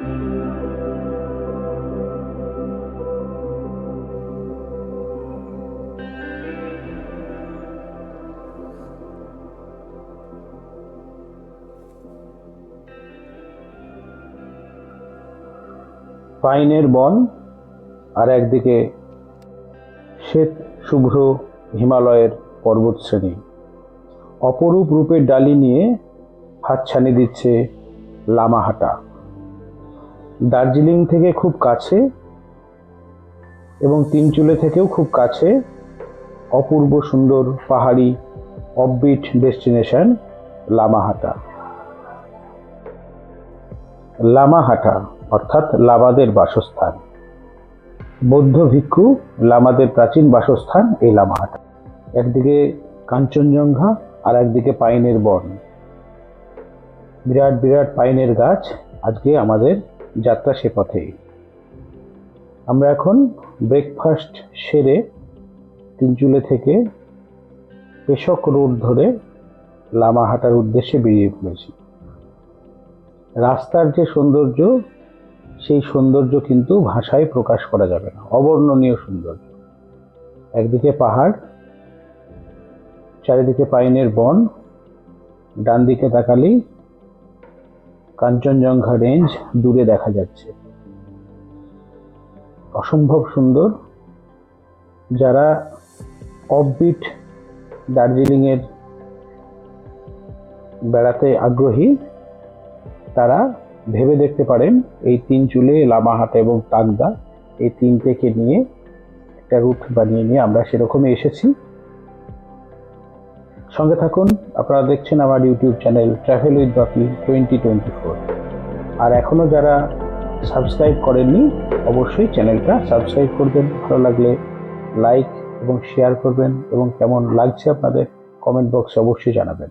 পাইনের বন আর একদিকে শ্বেত শুভ্র হিমালয়ের পর্বতশ্রেণী। অপরূপ রূপের ডালি নিয়ে হাতছানি দিচ্ছে লামাহাটা। দার্জিলিং থেকে খুব কাছে এবং তিনচুলে থেকেও খুব কাছে অপূর্ব সুন্দর পাহাড়ি অফবিট ডেস্টিনেশন লামাহাটা। লামাহাটা অর্থাৎ লামাদের বাসস্থান। বৌদ্ধ ভিক্ষু লামাদের প্রাচীন বাসস্থান এই লামাহাটা। একদিকে কাঞ্চনজঙ্ঘা আর একদিকে পাইনের বন। বিরাট বিরাট পাইনের গাছ আজকে আমাদের যাত্রা সে পথেই। আমরা এখন ব্রেকফাস্ট সেরে তিনচুলে থেকে পেশক রোড ধরে লামাহাটার উদ্দেশ্যে বেরিয়ে পড়েছি। রাস্তার যে সৌন্দর্য, সেই সৌন্দর্য কিন্তু ভাষায় প্রকাশ করা যাবে না, অবর্ণনীয় সৌন্দর্য। একদিকে পাহাড়, চারিদিকে পাইনের বন ডান দিকে তাকালেই কাঞ্চনজঙ্ঘা রেঞ্জ দূরে দেখা যাচ্ছে। অসম্ভব সুন্দর। যারা অফবিট দার্জিলিংয়ের বেড়াতে আগ্রহী, তারা ভেবে দেখতে পারেন এই তিন চুলে লামাহাট এবং তাগদা এই তিনটেকে নিয়ে একটা রুট বানিয়ে নিয়ে আমরা সেরকমই এসেছি। সঙ্গে থাকুন। আপনারা দেখছেন আমার YouTube channel travel with Bapi twenty twenty four আর এখনও যারা সাবস্ক্রাইব করেননি, অবশ্যই চ্যানেলটা সাবস্ক্রাইব করবেন। ভালো লাগলে লাইক এবং শেয়ার করবেন এবং কেমন লাগছে আপনাদের কমেন্ট বক্সে অবশ্যই জানাবেন।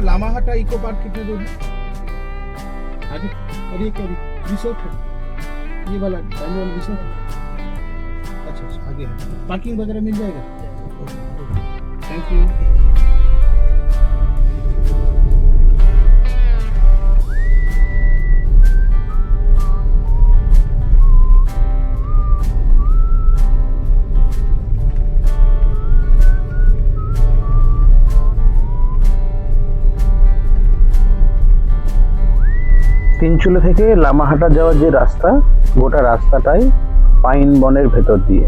वो लामाहाटा इको पार्क कितने दूर है? आगे और ये क्या रिसोर्ट है। ये वाला एनुअल रिसोर्ट अच्छा अच्छा आगे है। पार्किंग वगैरह मिल जाएगा? थैंक यू তিনচুলে থেকে লামাহাটা যাওয়ার যে রাস্তা, গোটা রাস্তাটাই পাইন বনের ভেতর দিয়ে।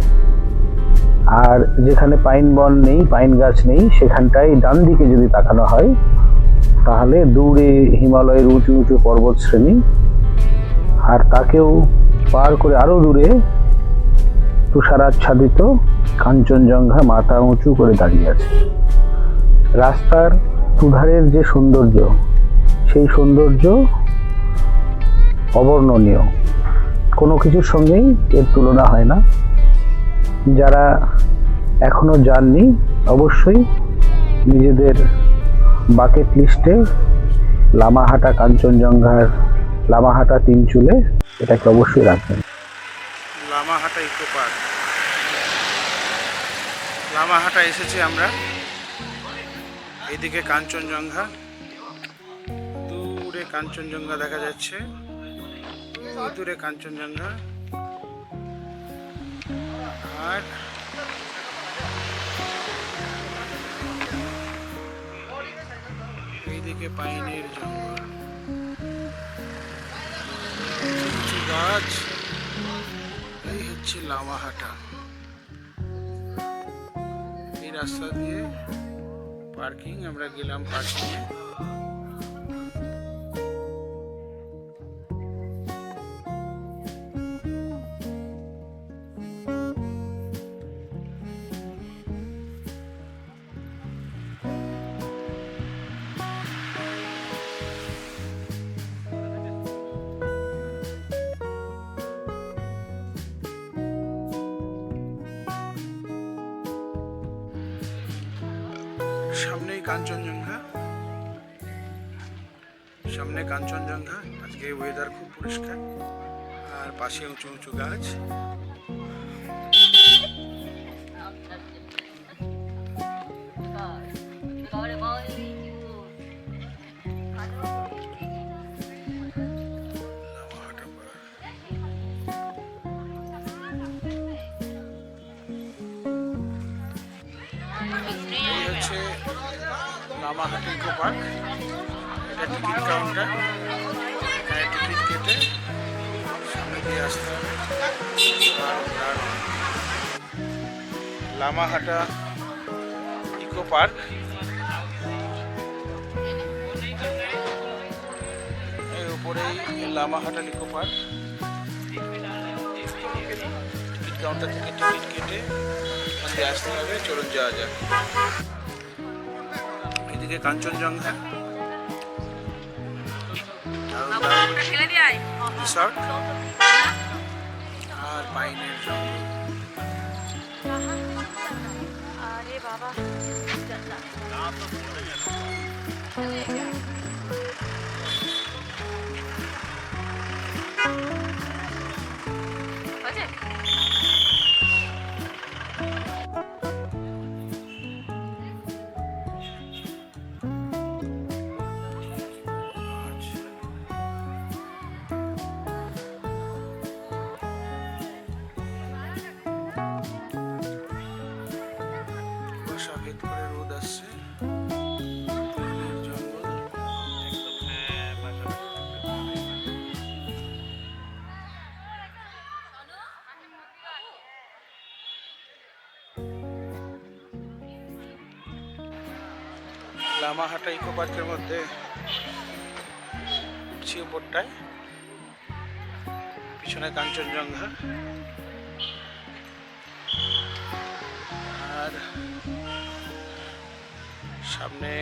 আর যেখানে পাইন বন নেই, পাইন গাছ নেই সেখানটায় ডান দিকে যদি তাকানো হয়, তাহলে দূরে হিমালয়ের উঁচু উঁচু পর্বত শ্রেণি। আর তাকেও পার করে আরও দূরে তুষারাচ্ছাদিত কাঞ্চনজঙ্ঘা মাথা উঁচু করে দাঁড়িয়ে আছে। রাস্তার দুধারের যে সৌন্দর্য, সেই সৌন্দর্য অবর্ণনীয়। কোনো কিছুর সঙ্গেই এর তুলনা হয় না। যারা এখনও যাননি অবশ্যই নিজেদের বাকেট লিস্টে লামাহাটা কাঞ্চনজঙ্ঘার লামাহাটা তিন চুলে এটাকে অবশ্যই রাখবেন। Lamahatta eco park. লামাহাটা এসেছি আমরা। এদিকে কাঞ্চনজঙ্ঘা। দূরে কাঞ্চনজঙ্ঘা দেখা যাচ্ছে। দূরে কাঞ্চনজঙ্ঘা। আর এইদিকে পাইনের জঙ্গল। গাছ। হচ্ছে লামাহাটা। এই রাস্তা দিয়ে পার্কিং, আমরা গেলাম পার্কিংয়ে। কাঞ্চনজঙ্ঘা। সামনে কাঞ্চনজঙ্ঘা আজকে ওয়েদার খুব পরিষ্কার। আর পাশে উঁচু উঁচু গাছ। ইকো পার্ক এটা টিকিট কাউন্টার। এখানে টিকিট কেটে সামনে দিয়ে আসতে। Lamahata eco park. এর উপরেই Lamahata eco park. Ticket counter থেকে টিকিট কেটে আসতে হবে, চলুন যাওয়া যাক। এদিকে কাঞ্চনজঙ্ঘা। দারুণ দারুণ রিসর্ট আর পাইনের জঙ্গল। আরে বাবা। আছে লামাহাটা ইকো পার্কের মধ্যে উপরটায়। পিছনে কাঞ্চনজঙ্ঘা। আর সামনে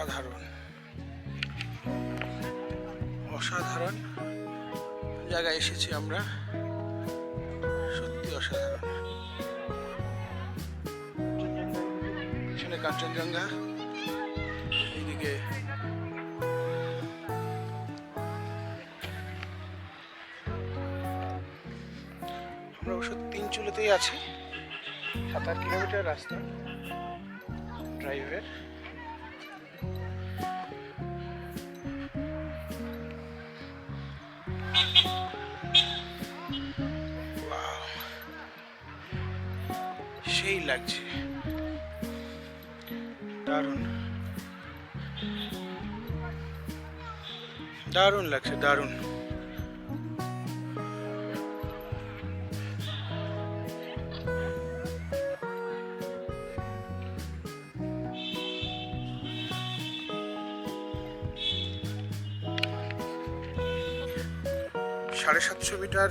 অসাধারণ। অসাধারণ জায়গায় এসেছি আমরা। সত্যি অসাধারণ। পিছনে কাঞ্চনজঙ্ঘা, এইদিকে আমরা অবশ্য তিন চুলোতেই আছি, সাত আট কিলোমিটার রাস্তা ড্রাইভের লাগছে। দারুণ। দারুণ লাগছে দারুণ। সাড়ে সাতশো মিটার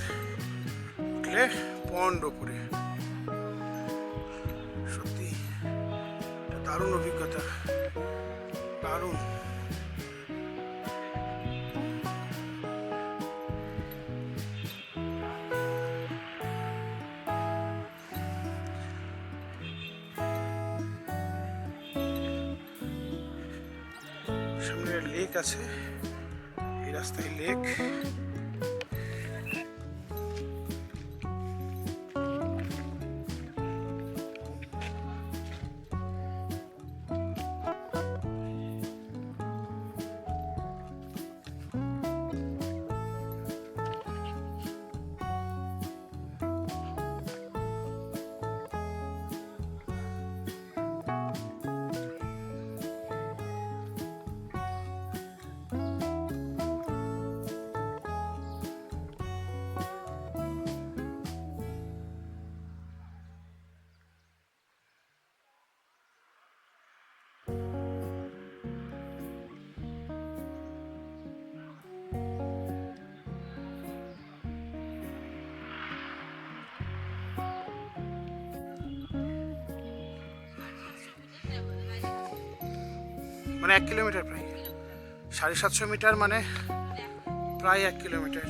উঠলে পন্ড উপরে দারুণ অভিজ্ঞতা। দারুণ। সামনে লেক আছে। এই রাস্তায় লেক মানে এক কিলোমিটার প্রায়। সাড়ে সাতশো মিটার মানে প্রায় এক কিলোমিটার।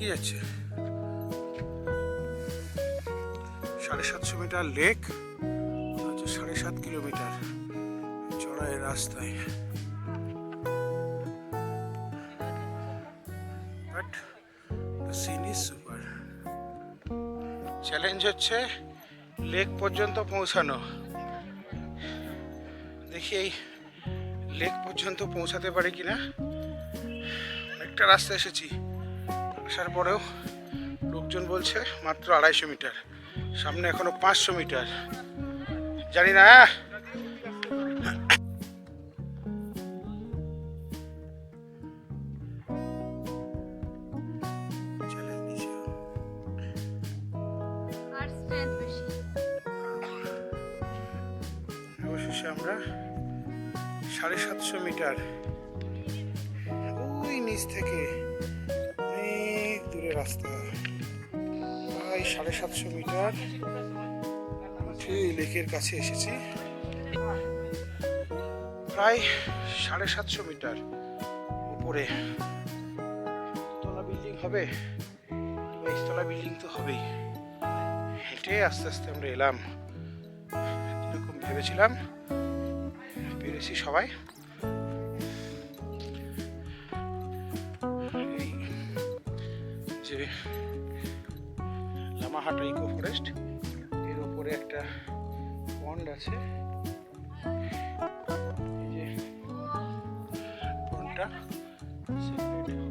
ঠিকই যাচ্ছে? সাড়ে সাতশো মিটার লেক সাড়ে সাত কিলোমিটার চড়াই রাস্তায়। But scene is super challenge হচ্ছে লেক পর্যন্ত পৌঁছানো। দেখি এই লেক পর্যন্ত পৌঁছাতে পারি কিনা। অনেকটা রাস্তা এসেছি। আসার পরেও লোকজন বলছে মাত্র আড়াইশো মিটার, সামনে এখনও পাঁচশো মিটার। জানি না। অবশেষে আমরা সাড়ে সাতশো মিটার ওই নিচ থেকে দূরে রাস্তা। প্রায় সাড়ে সাতশো মিটার। উঠে লেকের কাছে এসেছি। প্রায় সাড়ে সাতশো মিটার উপরে। তলা বিল্ডিং হবে। বাইশতলা বিল্ডিং তো হবেই। হেঁটে আস্তে আস্তে আমরা এলাম। এরকম ভেবেছিলাম। পেরেছি সবাই। একটা পন্ড আছে। এই যে পন্ডটা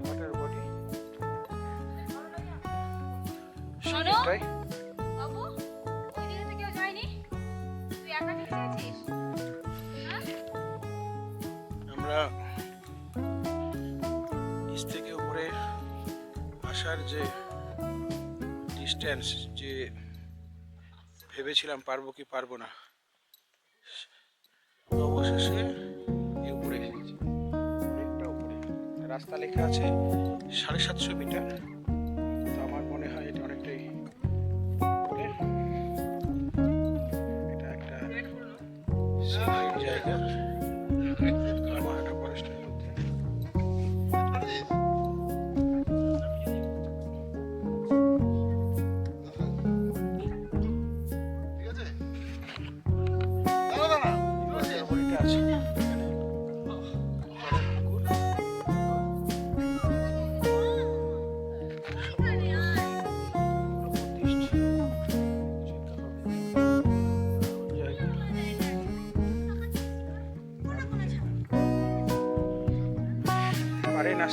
ওয়াটার বডি হ্যাঁ। আমরা নিচ থেকে উপরে আসার যে ডিস্টেন্স ভেবেছিলাম পারব কি পারব না। অবশেষে উপরে এসেছি অনেকটা উপরে, রাস্তা লেখা আছে সাড়ে সাতশো মিটার।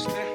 পারেন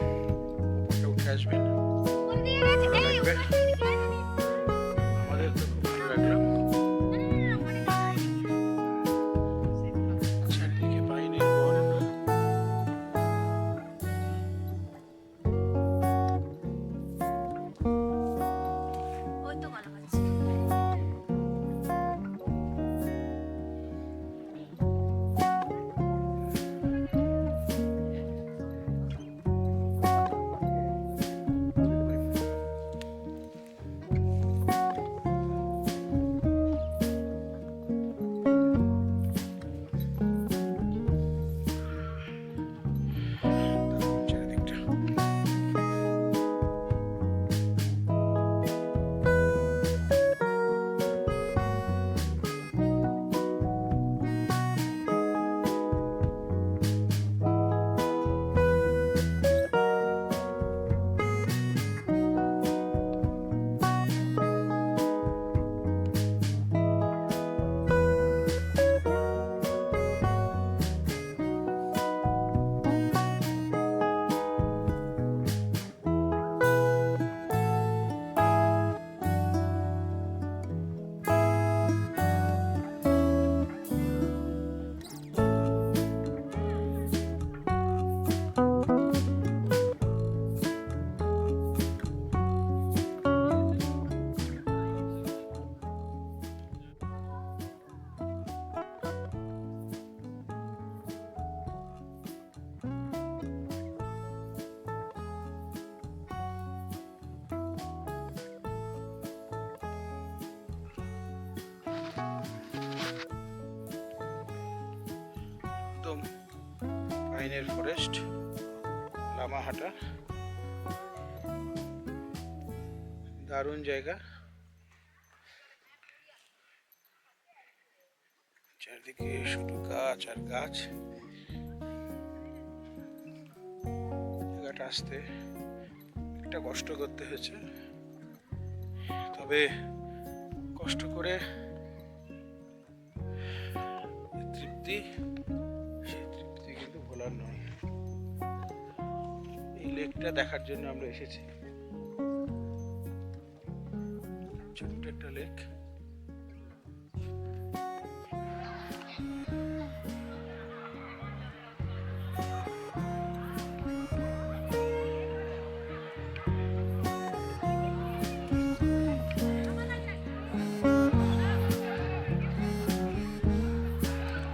পাইনের ফরেস্ট লামাহাটা দারুণ জায়গা। চারদিকে শুধু গাছ আর গাছ। জায়গাটা আসতে একটা কষ্ট করতে হয়েছে। তবে কষ্ট করে তৃপ্তি। লেকটা দেখার জন্য আমরা এসেছি। ছোট্ট একটা লেক।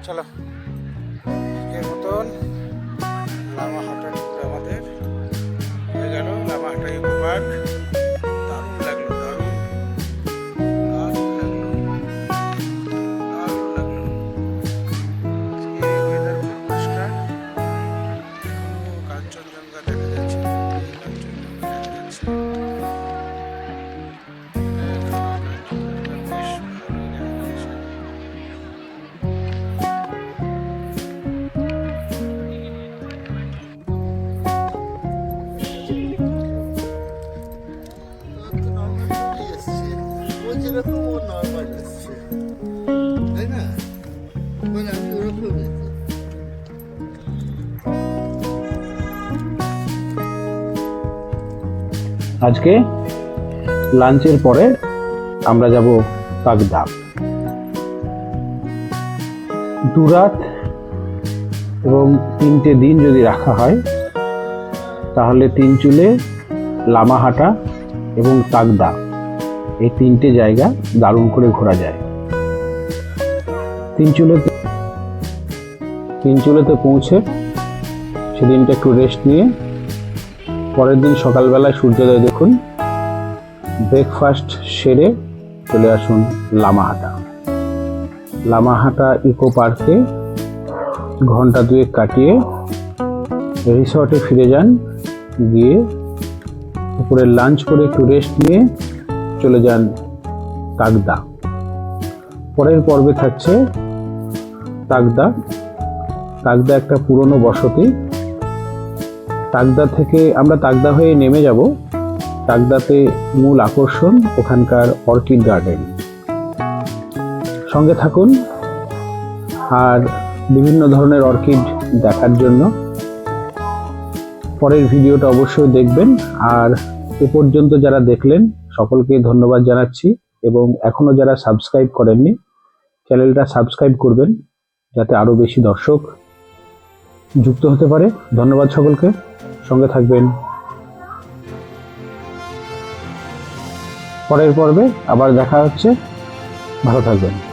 চলো মতন লামাহাটা ট্যুর লামাহাটা ও যেরকম ও নর্মাল এসছে তাই না? মানে আমি ওরকম আজকে লাঞ্চের পরে আমরা যাব বাগদা দু রাত এবং তিনটে দিন যদি রাখা হয় তাহলে তিন চুলে লামাহাটা এবং তাগদা এই তিনটে জায়গা দারুণ করে ঘোরা যায়। তিন চুলেতে পৌঁছে সেদিনটা একটু রেস্ট নিয়ে পরের দিন সকালবেলায় সূর্যোদয় দেখুন। ব্রেকফাস্ট সেরে চলে আসুন লামাহাটা। লামাহাটা ইকো পার্কে ঘণ্টা দুয়েক কাটিয়ে রিসর্টে ফিরে যান। গিয়ে উপরে লাঞ্চ করে একটু রেস্ট নিয়ে চলে যান তাগদা। পরের পর্বে থাকছে তাগদা। তাগদা একটা পুরনো বসতি। তাগদা থেকে আমরা তাগদা হয়ে নেমে যাব। তাগদাতে মূল আকর্ষণ ওখানকার অর্কিড গার্ডেন। সঙ্গে থাকুন আর বিভিন্ন ধরনের অর্কিড দেখার জন্য। পরের ভিডিওটা অবশ্যই দেখবেন। আর এ পর্যন্ত যারা দেখলেন সকলকে ধন্যবাদ জানাচ্ছি এবং এখনও যারা সাবস্ক্রাইব করেননি, চ্যানেলটা সাবস্ক্রাইব করবেন যাতে আরও বেশি দর্শক যুক্ত হতে পারে। ধন্যবাদ সকলকে। সঙ্গে থাকবেন। পরের পর্বে আবার দেখা হচ্ছে। ভালো থাকবেন।